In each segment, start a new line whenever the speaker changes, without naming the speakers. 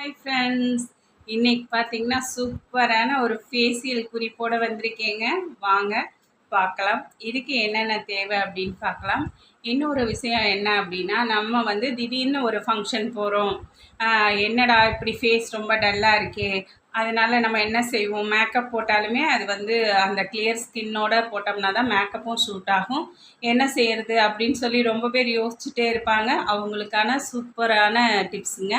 Hi friends இன்னைக்கு பார்த்தீங்கன்னா சூப்பரான ஒரு ஃபேஷியல் குறிப்போடு வந்திருக்கேங்க. வாங்க பார்க்கலாம். இதுக்கு என்னென்ன தேவை அப்படின்னு பார்க்கலாம். இன்னொரு விஷயம் என்ன அப்படின்னா நம்ம வந்து திடீர்னு ஒரு ஃபங்க்ஷன் போகிறோம் என்னடா இப்படி ஃபேஸ் ரொம்ப டல்லாக இருக்கே. அதனால் நம்ம என்ன செய்வோம்? மேக்கப் போட்டாலுமே அது வந்து அந்த கிளியர் ஸ்கின்னோட போட்டோம்னா தான் மேக்கப்பும் ஷூட் ஆகும். என்ன செய்யறது அப்படின்னு சொல்லி ரொம்ப பேர் யோசிச்சுட்டே இருப்பாங்க. அவங்களுக்கான சூப்பரான டிப்ஸுங்க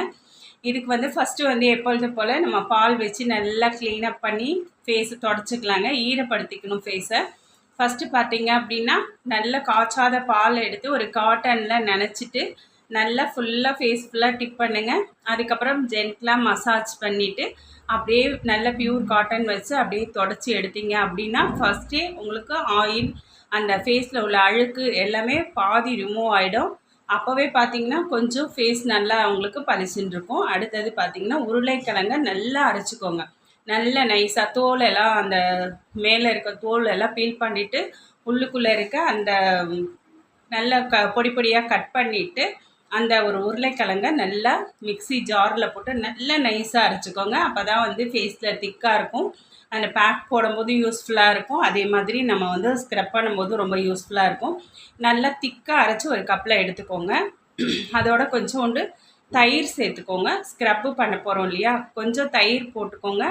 இதுக்கு வந்து ஃபஸ்ட்டு வந்து எப்பொழுது போல் நம்ம பால் வச்சு நல்லா க்ளீனப் பண்ணி ஃபேஸை தொடச்சிக்கலாங்க. ஈரப்படுத்திக்கணும் ஃபேஸை ஃபஸ்ட்டு பார்த்தீங்க அப்படின்னா நல்லா காய்ச்சாத பால் எடுத்து ஒரு காட்டனில் நினச்சிட்டு நல்லா ஃபுல்லாக ஃபேஸ் ஃபுல்லாக டிப் பண்ணுங்கள் அதுக்கப்புறம் ஜென்டலாக மசாஜ் பண்ணிவிட்டு அப்படியே நல்ல பியூர் காட்டன் வச்சு அப்படியே தொடச்சி எடுத்தீங்க அப்படின்னா ஃபஸ்ட்டே உங்களுக்கு ஆயில் அந்த ஃபேஸில் உள்ள அழுக்கு எல்லாமே பாதி ரிமூவ் ஆகிடும் அப்போவே பார்த்தீங்கன்னா கொஞ்சம் ஃபேஸ் நல்லா அவங்களுக்கு பளிச்சுன்னு இருக்கும் அடுத்தது பார்த்தீங்கன்னா உருளைக்கிழங்க நல்லா அரைச்சிக்கோங்க. நல்ல நைஸாக தோலெல்லாம் அந்த மேலே இருக்க தோல் எல்லாம் பீல் பண்ணிவிட்டு உள்ளுக்குள்ளே இருக்க அந்த நல்ல க பொடி பொடியாக கட் பண்ணிவிட்டு அந்த ஒரு உருளைக்கிழங்க நல்லா மிக்சி ஜாரில் போட்டு நல்லா நைஸாக அரைச்சிக்கோங்க. அப்போ தான் வந்து ஃபேஸில் திக்காக இருக்கும். அந்த பேக் போடும்போது யூஸ்ஃபுல்லாக இருக்கும். அதே மாதிரி நம்ம வந்து ஸ்க்ரப் பண்ணும்போது ரொம்ப யூஸ்ஃபுல்லாக இருக்கும். நல்லா திக்காக அரைச்சி ஒரு கப்பில் எடுத்துக்கோங்க. அதோட கொஞ்சோண்டு தயிர் சேர்த்துக்கோங்க. ஸ்க்ரப்பு பண்ண போகிறோம் இல்லையா? கொஞ்சம் தயிர் போட்டுக்கோங்க.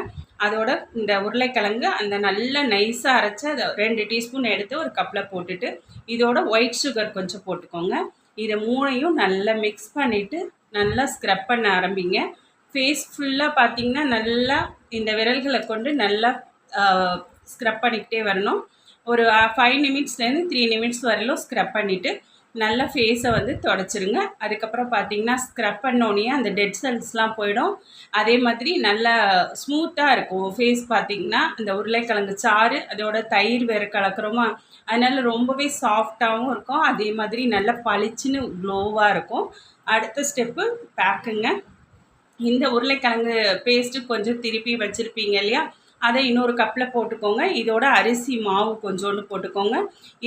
அதோட இந்த உருளைக்கிழங்கு அந்த நல்ல நைஸாக அரைச்சி அதை ரெண்டு டீஸ்பூன் எடுத்து ஒரு கப்பில் போட்டுட்டு இதோட ஒயிட் சுகர் கொஞ்சம் போட்டுக்கோங்க. இதை மூணையும் நல்லா மிக்ஸ் பண்ணிவிட்டு நல்லா ஸ்க்ரப் பண்ண ஆரம்பிங்க. ஃபேஸ் ஃபுல்லாக பார்த்தீங்கன்னா நல்லா இந்த விரல்களை கொண்டு நல்லா ஸ்க்ரப் பண்ணிக்கிட்டே வரணும். ஒரு ஃபைவ் நிமிட்ஸ்லேருந்து த்ரீ நிமிட்ஸ் வரையிலும் ஸ்க்ரப் பண்ணிவிட்டு நல்லா ஃபேஸை வந்து தொடச்சிருங்க. அதுக்கப்புறம் பார்த்தீங்கன்னா ஸ்க்ரப் பண்ணோன்னே அந்த டெட் செல்ஸ்லாம் போயிடும். அதே மாதிரி நல்லா ஸ்மூத்தாக இருக்கும். ஃபேஸ் பார்த்திங்கன்னா அந்த உருளைக்கிழங்கு சாறு அதோட தயிர் வேறு கலக்கிறோமா? அதனால் ரொம்பவே சாஃப்டாகவும் இருக்கும். அதே மாதிரி நல்லா பளிச்சுன்னு க்ளோவாக இருக்கும். அடுத்த ஸ்டெப்பு பேக்குங்க இந்த உருளைக்கிழங்கு பேஸ்ட்டு கொஞ்சம் திருப்பி வச்சுருப்பீங்க இல்லையா? அதை இன்னொரு கப்பில் போட்டுக்கோங்க. இதோட அரிசி மாவு கொஞ்சோண்டு போட்டுக்கோங்க.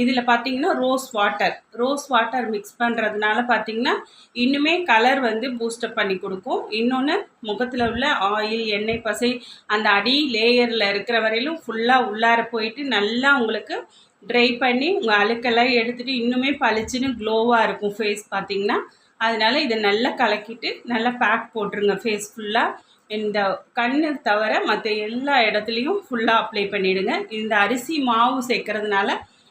இதில் பார்த்தீங்கன்னா rose water rose water mix பண்ணுறதுனால பார்த்தீங்கன்னா இன்னுமே கலர் வந்து பூஸ்டப் பண்ணி கொடுக்கும். இன்னொன்று முகத்தில் உள்ள ஆயில் எண்ணெய் பசை அந்த அடி லேயரில் இருக்கிற வரையிலும் ஃபுல்லாக உள்ளார போயிட்டு நல்லா உங்களுக்கு ட்ரை பண்ணி உங்கள் அழுக்கெல்லாம் எடுத்துகிட்டு இன்னுமே பளிச்சுன்னு க்ளோவாக இருக்கும் ஃபேஸ் பார்த்தீங்கன்னா அதனால் இதை நல்லா கலக்கிட்டு நல்லா பேக் போட்டுருங்க ஃபேஸ் ஃபுல்லாக இந்த கண்ணு தவிர மற்ற எல்லா இடத்துலையும் ஃபுல்லாக அப்ளை பண்ணிவிடுங்க இந்த அரிசி மாவு சேர்க்கறதுனால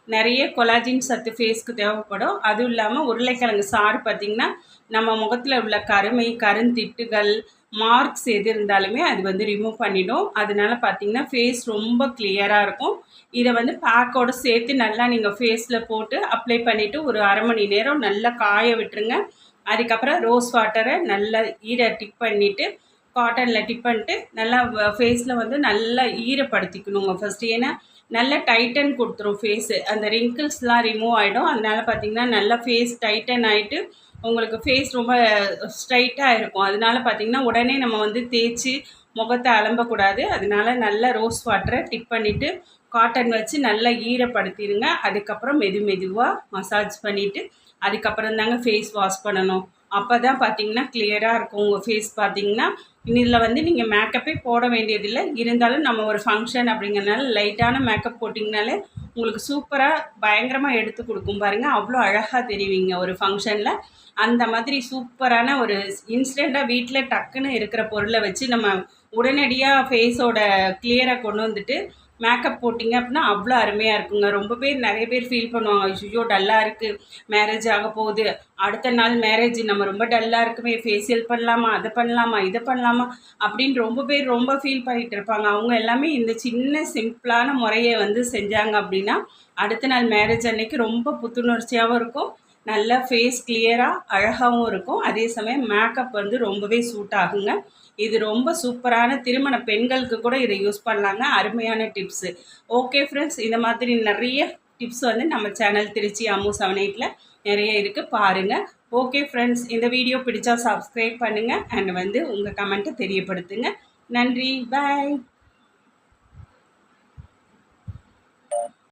நிறைய கொலாஜின் சத்து ஃபேஸ்க்கு தேவைப்படும். அதுவும் இல்லாமல் உருளைக்கிழங்கு சாறு பார்த்திங்கன்னா நம்ம முகத்தில் உள்ள கருமை கருந்திட்டுகள் மார்க்ஸ் எது இருந்தாலுமே அது வந்து ரிமூவ் பண்ணிடும். அதனால பார்த்தீங்கன்னா ஃபேஸ் ரொம்ப கிளியராக இருக்கும். இதை வந்து பேக்கோடு சேர்த்து நல்லா நீங்கள் ஃபேஸில் போட்டு அப்ளை பண்ணிவிட்டு ஒரு அரை மணி நேரம் நல்லா காய விட்டுருங்க. அதுக்கப்புறம் ரோஸ் வாட்டரை நல்லா ஈர டிப் பண்ணிவிட்டு காட்டனில் டிப் பண்ணிட்டு நல்லா ஃபேஸில் வந்து நல்லா ஈரப்படுத்திக்கணுங்க ஃபஸ்ட்டு ஏன்னா நல்ல டைட்டன் கொடுத்துரும் ஃபேஸு அந்த ரிங்கிள்ஸ்லாம் ரிமூவ் ஆகிடும் அதனால் பார்த்திங்கன்னா நல்லா ஃபேஸ் டைட்டன் ஆகிட்டு உங்களுக்கு ஃபேஸ் ரொம்ப ஸ்ட்ரைட்டாக இருக்கும். அதனால பார்த்திங்கன்னா உடனே நம்ம வந்து தேய்ச்சி முகத்தை அலம்பக்கூடாது. அதனால நல்லா ரோஸ் வாட்டரை டிப் பண்ணிவிட்டு காட்டன் வச்சு நல்லா ஈரப்படுத்திடுங்க அதுக்கப்புறம் மெது மெதுவாக மசாஜ் பண்ணிவிட்டு அதுக்கப்புறம் தாங்க ஃபேஸ் வாஷ் பண்ணணும். அப்போ தான் பார்த்தீங்கன்னா கிளியராக இருக்கும். உங்கள் ஃபேஸ் பார்த்தீங்கன்னா இதில் வந்து நீங்கள் மேக்கப்பே போட வேண்டியதில்லை. இருந்தாலும் நம்ம ஒரு ஃபங்க்ஷன் அப்படிங்கிறனால லைட்டான மேக்கப் போட்டிங்கனாலே உங்களுக்கு சூப்பராக பயங்கரமாக எடுத்து கொடுக்கும் பாருங்கள் அவ்வளோ அழகாக தெரிவிங்க ஒரு ஃபங்க்ஷனில் அந்த மாதிரி சூப்பரான ஒரு இன்ஸ்டண்ட்டாக வீட்டில் டக்குன்னு இருக்கிற பொருளை வச்சு நம்ம உடனடியாக ஃபேஸோட கிளியராக கொண்டு வந்துட்டு மேக்கப் போட்டிங்க அப்படின்னா அவ்வளோ அருமையாக இருக்குங்க. ரொம்ப பேர் நிறைய பேர் ஃபீல் பண்ணுவாங்க. ஐயோ டல்லாக இருக்குது மேரேஜ் ஆக போகுது. அடுத்த நாள் மேரேஜ் நம்ம ரொம்ப டல்லாக இருக்குமே. ஃபேஷியல் பண்ணலாமா? அதை பண்ணலாமா? இதை பண்ணலாமா? அப்படின்னு ரொம்ப பேர் ரொம்ப ஃபீல் பண்ணிகிட்டு இருப்பாங்க. அவங்க எல்லாமே இந்த சின்ன சிம்பிளான முறையை வந்து செஞ்சாங்க அப்படின்னா அடுத்த நாள் மேரேஜ் அன்னைக்கு ரொம்ப புத்துணர்ச்சியாகவும் இருக்கும். நல்ல ஃபேஸ் கிளியராக அழகாகவும் இருக்கும். அதே சமயம் மேக்கப் வந்து ரொம்பவே சூட் ஆகுங்க. இது ரொம்ப சூப்பரான திருமண பெண்களுக்கு கூட இதை யூஸ் பண்ணலாங்க. அருமையான டிப்ஸு ஓகே ஃப்ரெண்ட்ஸ் இந்த மாதிரி நிறைய டிப்ஸ் வந்து நம்ம சேனல் திருச்சி அம்மு செவன் எயிட்டில் நிறைய இருக்குது பாருங்கள் ஓகே ஃப்ரெண்ட்ஸ் இந்த வீடியோ பிடிச்சா சப்ஸ்கிரைப் பண்ணுங்கள் அண்ட் வந்து உங்கள் கமெண்ட்டை தெரியப்படுத்துங்க. நன்றி. பாய்